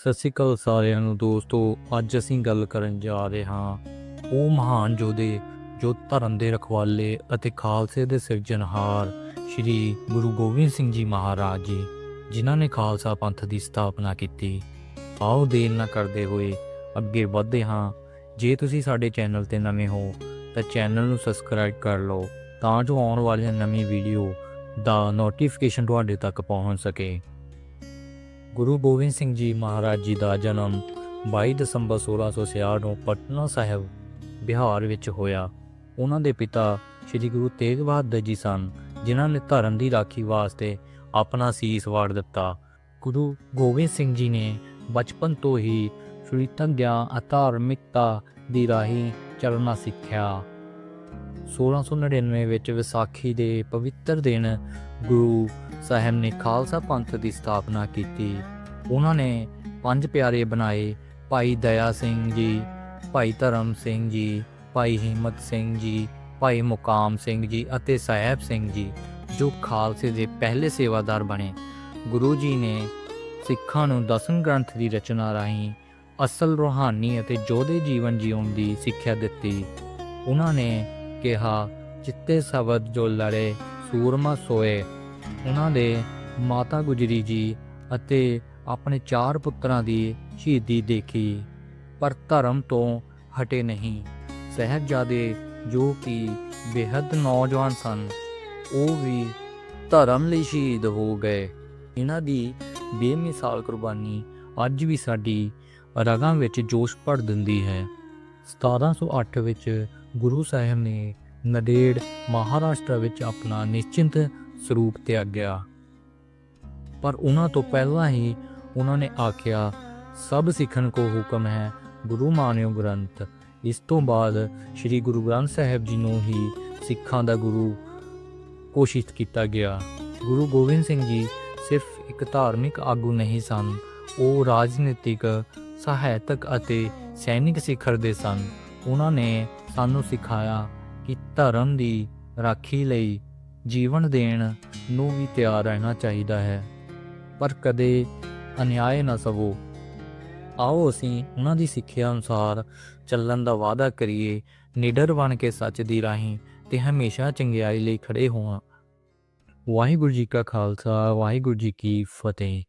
ਸਤਿ ਸ਼੍ਰੀ ਅਕਾਲ ਸਾਰਿਆਂ ਨੂੰ ਦੋਸਤੋ, ਅੱਜ ਅਸੀਂ ਗੱਲ ਕਰਨ ਜਾ ਰਹੇ ਹਾਂ ਉਹ ਮਹਾਨ ਯੋਧੇ ਜੋ ਧਰਮ ਦੇ ਰਖਵਾਲੇ ਅਤੇ ਖਾਲਸੇ ਦੇ ਸਿਰਜਣਹਾਰ ਸ੍ਰੀ ਗੁਰੂ ਗੋਬਿੰਦ ਸਿੰਘ ਜੀ ਮਹਾਰਾਜ ਜੀ, ਜਿਨ੍ਹਾਂ ਨੇ ਖਾਲਸਾ ਪੰਥ ਦੀ ਸਥਾਪਨਾ ਕੀਤੀ। ਆਓ ਦੇਰ ਨਾ ਕਰਦੇ ਹੋਏ ਅੱਗੇ ਵਧਦੇ ਹਾਂ। ਜੇ ਤੁਸੀਂ ਸਾਡੇ ਚੈਨਲ ਤੇ ਨਵੇਂ ਹੋ, ਤਾਂ ਚੈਨਲ ਨੂੰ ਸਬਸਕ੍ਰਾਈਬ ਕਰ ਲਓ, ਤਾਂ ਜੋ ਆਉਣ ਵਾਲੀਆਂ ਨਵੀਂ ਵੀਡੀਓ ਦਾ ਨੋਟੀਫਿਕੇਸ਼ਨ ਤੁਹਾਡੇ ਤੱਕ ਪਹੁੰਚ ਸਕੇ। ਗੁਰੂ ਗੋਬਿੰਦ ਸਿੰਘ ਜੀ ਮਹਾਰਾਜ ਜੀ ਦਾ ਜਨਮ 22 ਦਸੰਬਰ 1666 ਨੂੰ ਪਟਨਾ ਸਾਹਿਬ, ਬਿਹਾਰ ਵਿੱਚ ਹੋਇਆ। ਉਹਨਾਂ ਦੇ ਪਿਤਾ ਸ੍ਰੀ ਗੁਰੂ ਤੇਗ ਬਹਾਦਰ ਜੀ ਸਨ, ਜਿਨ੍ਹਾਂ ਨੇ ਧਰਮ ਦੀ ਰਾਖੀ ਵਾਸਤੇ ਆਪਣਾ ਸੀਸ ਵਾੜ ਦਿੱਤਾ। ਗੁਰੂ ਗੋਬਿੰਦ ਸਿੰਘ ਜੀ ਨੇ ਬਚਪਨ ਤੋਂ ਹੀ ਸ਼੍ਰੀ ਸ਼੍ਰੀਤੰਗਿਆ ਅਧਾਰਮਿਕਤਾ ਦੀ ਰਾਹੀਂ ਚੱਲਣਾ ਸਿੱਖਿਆ। 1699 ਵਿੱਚ ਵਿਸਾਖੀ ਦੇ ਪਵਿੱਤਰ ਦਿਨ ਗੁਰੂ ਸਾਹਿਬ ਨੇ ਖਾਲਸਾ ਪੰਥ ਦੀ ਸਥਾਪਨਾ ਕੀਤੀ। ਉਹਨਾਂ ਨੇ ਪੰਜ ਪਿਆਰੇ ਬਣਾਏ, ਭਾਈ ਦਇਆ ਸਿੰਘ ਜੀ, ਭਾਈ ਧਰਮ ਸਿੰਘ ਜੀ, ਭਾਈ ਹਿੰਮਤ ਸਿੰਘ ਜੀ, ਭਾਈ ਮੁਕਾਮ ਸਿੰਘ ਜੀ ਅਤੇ ਸਾਹਿਬ ਸਿੰਘ ਜੀ, ਜੋ ਖਾਲਸੇ ਦੇ ਪਹਿਲੇ ਸੇਵਾਦਾਰ ਬਣੇ। ਗੁਰੂ ਜੀ ਨੇ ਸਿੱਖਾਂ ਨੂੰ ਦਸਮ ਗ੍ਰੰਥ ਦੀ ਰਚਨਾ ਰਾਹੀਂ ਅਸਲ ਰੂਹਾਨੀ ਅਤੇ ਜੋਦੇ ਜੀਵਨ ਜਿਉਣ ਦੀ ਸਿੱਖਿਆ ਦਿੱਤੀ। ਉਹਨਾਂ ਨੇ ਕਿਹਾ ਚਿੱਤੇ ਸ਼ਬਦ ਜੋ ਲੜੇ ਸੂਰਮਾ ਸੋਏ, ਉਹਨਾਂ ਦੇ ਮਾਤਾ ਗੁਜਰੀ ਜੀ ਅਤੇ ਆਪਣੇ ਚਾਰ ਪੁੱਤਰਾਂ ਦੀ ਸ਼ਹੀਦੀ ਦੇਖੀ, ਪਰ ਧਰਮ ਤੋਂ ਹਟੇ ਨਹੀਂ। ਸਹਿਬਜ਼ਾਦੇ ਜੋ ਕਿ ਬੇਹੱਦ ਨੌਜਵਾਨ ਸਨ, ਉਹ ਵੀ ਧਰਮ ਲਈ ਸ਼ਹੀਦ ਹੋ ਗਏ। ਇਹਨਾਂ ਦੀ ਬੇਮਿਸਾਲ ਕੁਰਬਾਨੀ ਅੱਜ ਵੀ ਸਾਡੀ ਰਗਾਂ ਵਿੱਚ ਜੋਸ਼ ਭਰ ਦਿੰਦੀ ਹੈ। 1708 ਵਿੱਚ ਗੁਰੂ ਸਾਹਿਬ ਨੇ ਨਦੇੜ ਮਹਾਰਾਸ਼ਟਰ ਵਿੱਚ ਆਪਣਾ ਨਿਸ਼ਚਿੰਤ ਸਰੂਪ ਤਿਆਗਿਆ। ਪਰ ਉਹਨਾਂ ਤੋਂ ਪਹਿਲਾਂ ਹੀ ਉਹਨਾਂ ਨੇ ਆਖਿਆ, ਸਭ ਸਿੱਖਣ ਕੋ ਹੁਕਮ ਹੈ ਗੁਰੂ ਮਾਨਿਓ ਗ੍ਰੰਥ। ਇਸ ਤੋਂ ਬਾਅਦ ਸ੍ਰੀ ਗੁਰੂ ਗ੍ਰੰਥ ਸਾਹਿਬ ਜੀ ਨੂੰ ਹੀ ਸਿੱਖਾਂ ਦਾ ਗੁਰੂ ਘੋਸ਼ਿਤ ਕੀਤਾ ਗਿਆ। ਗੁਰੂ ਗੋਬਿੰਦ ਸਿੰਘ ਜੀ ਸਿਰਫ ਇੱਕ ਧਾਰਮਿਕ ਆਗੂ ਨਹੀਂ ਸਨ, ਉਹ ਰਾਜਨੀਤਿਕ ਸਹਾਇਤਕ ਅਤੇ ਸੈਨਿਕ ਸਿਖਰ ਦੇ ਸਨ ਉਹਨਾਂ ਨੇ ਸਾਨੂੰ ਸਿਖਾਇਆ ਕਿ ਧਰਮ ਦੀ ਰਾਖੀ ਲਈ ਜੀਵਨ ਦੇਣ ਨੂੰ ਵੀ ਤਿਆਰ ਰਹਿਣਾ ਚਾਹੀਦਾ ਹੈ। ਪਰ ਕਦੇ ਅਨਿਆਏ ਨਾ ਸਵੋ। ਆਓ ਅਸੀਂ ਉਹਨਾਂ ਦੀ ਸਿੱਖਿਆ ਅਨੁਸਾਰ ਚੱਲਣ ਦਾ ਵਾਅਦਾ ਕਰੀਏ, ਨਿਡਰ ਬਣ ਕੇ ਸੱਚ ਦੀ ਰਾਹੀਂ ਤੇ ਹਮੇਸ਼ਾ ਚੰਗਿਆਈ ਲਈ ਖੜੇ ਹੋਵਾਂ। ਵਾਹਿਗੁਰੂ ਜੀ ਕਾ ਖਾਲਸਾ, ਵਾਹਿਗੁਰੂ ਜੀ ਕੀ ਫਤਿਹ।